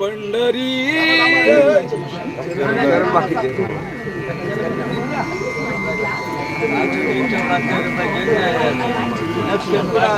पंढरी तुका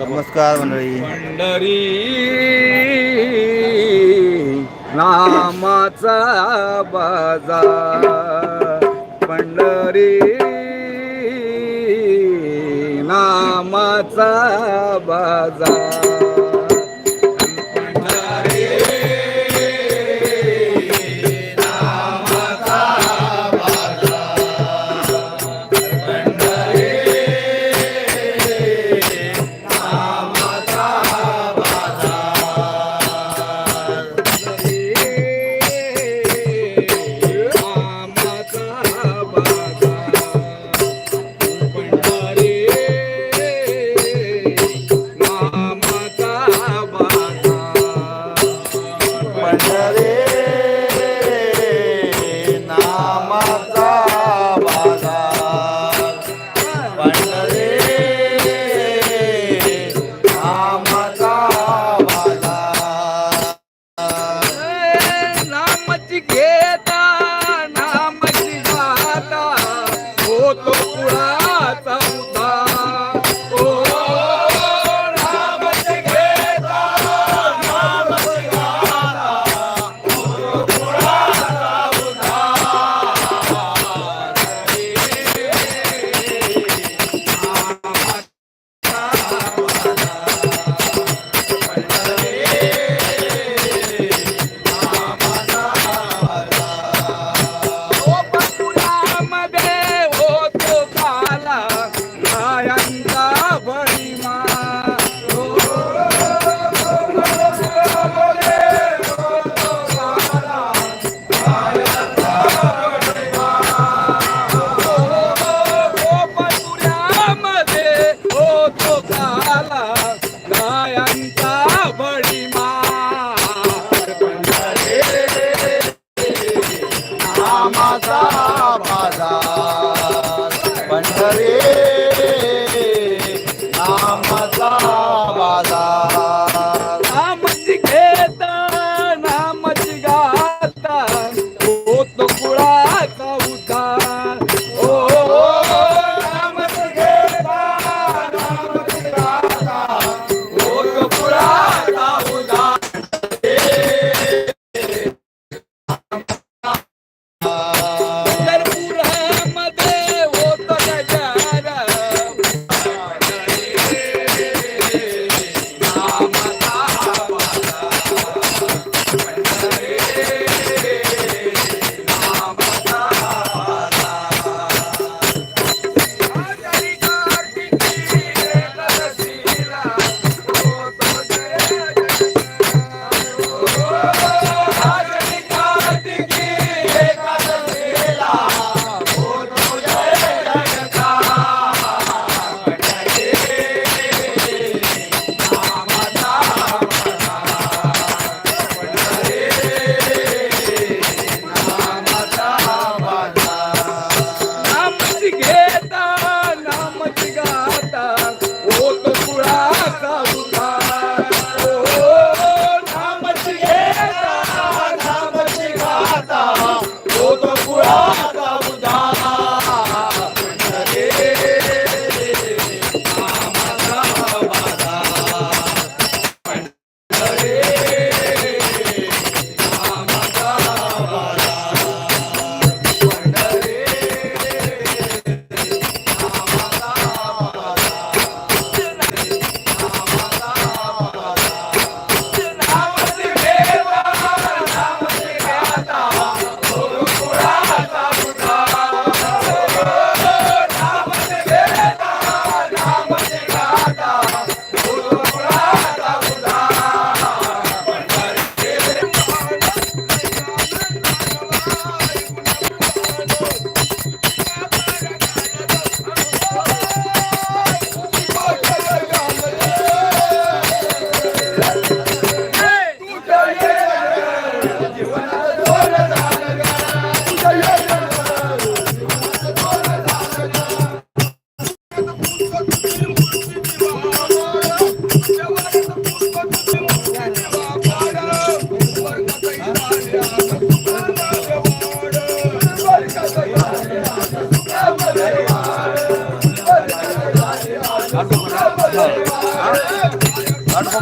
नमस्कार मंडळी. मंडळी नामाचा बाजा पंढरी नामाचा बाजा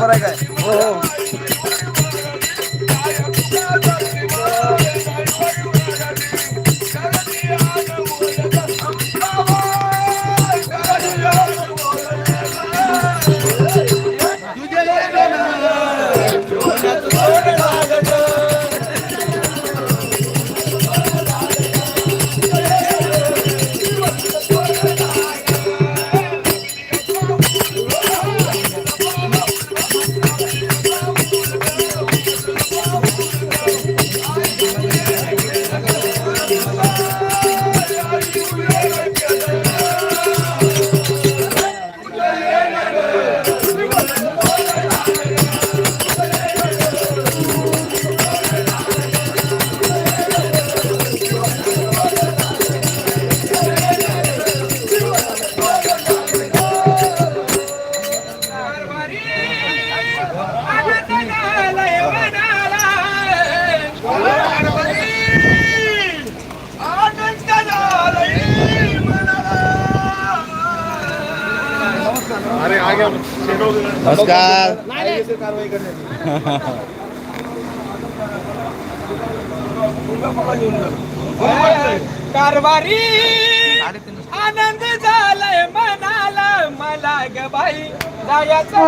করা যায় ও नमस्कार. कारभारी आनंद झालाय मनाला. मला ग बाई जायचं.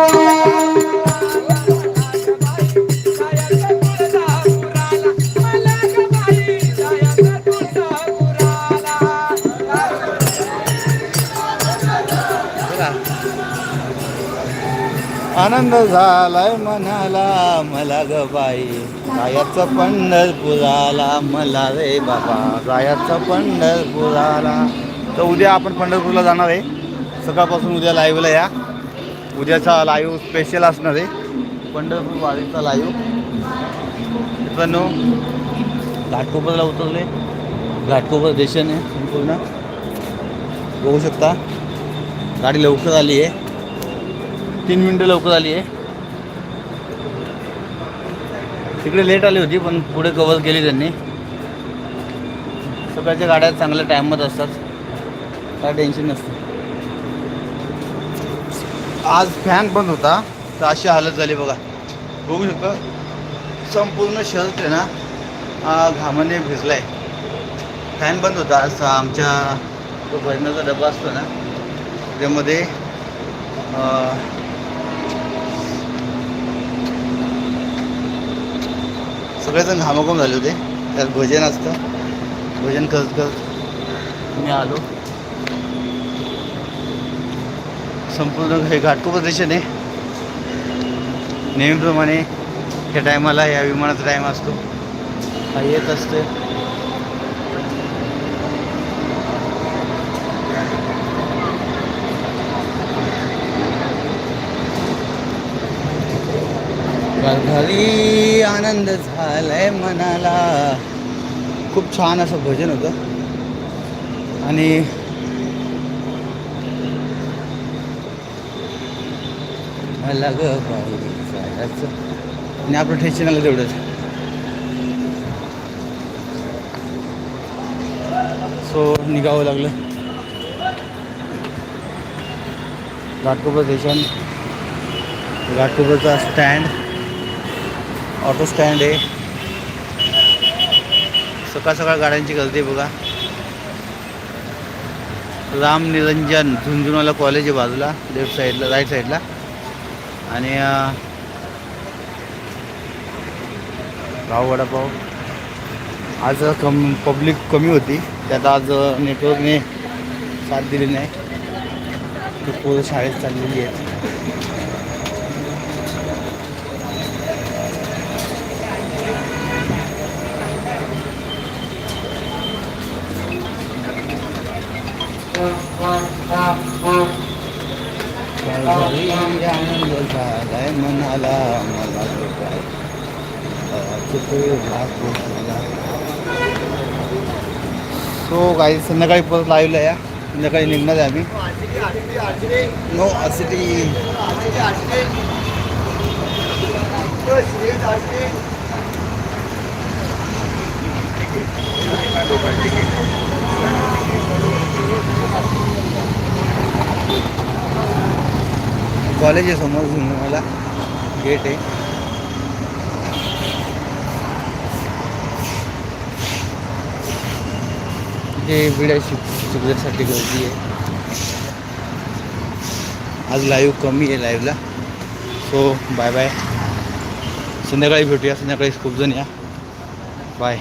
आनंद झालाय मनाला. मला ग बाई रायाचा पंढरपुराला. मला रे बाबा रायाचा पंढरपुराला. तर उद्या आपण पंढरपूरला जाणार आहे. सकाळपासून उद्या लाईव्हला या. उद्याचा लाईव्ह स्पेशल असणार आहे. पंढरपूर वारीचा लाईव्ह मित्रांनो घाटकोपरला उतरले. घाटकोपर स्टेशन आहे संपूर्ण. बघू शकता. गाडी लवकर आली आहे. तीन मिनटं लवकर आली आहे. तिकडे लेट आली होती पण पुढे कव्हर केली त्यांनी. सकाळच्या गाड्या चांगल्या टाईममध्ये असतात. काय टेन्शन नसतं. आज फॅन बंद होता तर अशी हालत झाली बघा. बघू शकता संपूर्ण शर्ट आहे ना घामाने घामाने भिजलाय. फॅन बंद होता आज आमच्या तो भजनाचा डबा असतो ना त्यामध्ये सगळेजण घामाघूम झाले होते. त्यात भजन असतं. भजन करत करत मी आलो. संपूर्ण हे घाटको प्रदर्शन आहे. नेहमीप्रमाणे ह्या टायमाला या विमानाचा टाईम असतो. हा येत असते घरी आनंद झालाय मनाला. खूप छान असं भजन होतं. आणि मला ग आणि आपलं टेन्शन आलं तेवढंच. सो निघावं लागलं. घाटकोपर स्टेशन घाटकोपरचा स्टँड ऑटो स्टँड आहे. सकाळ सकाळ गाड्यांची गर्दी बघा. राम निरंजन झुंझुनवाला कॉलेज आहे बाजूला लेफ्ट साईडला राईट साईडला आणि अं, वडापाव. आज कम पब्लिक कमी होती. त्यात आज नेटवर्कने साथ दिली नाही. ती पोरं शाळेत चाललेली आहेत घरी आनंद झालाय मनाला मला सो काही संध्याकाळी परत लाईव्हला या. संध्याकाळी निघणार आहे आम्ही. नो सिटी कॉलेज आहे समोर मला गेट आहे. ते विड्या शिक शिकण्यासाठी गर्दी आहे. आज लाईव्ह कमी आहे लाईव्हला सो बाय बाय संध्याकाळी भेटूया. संध्याकाळी खूप जण या. बाय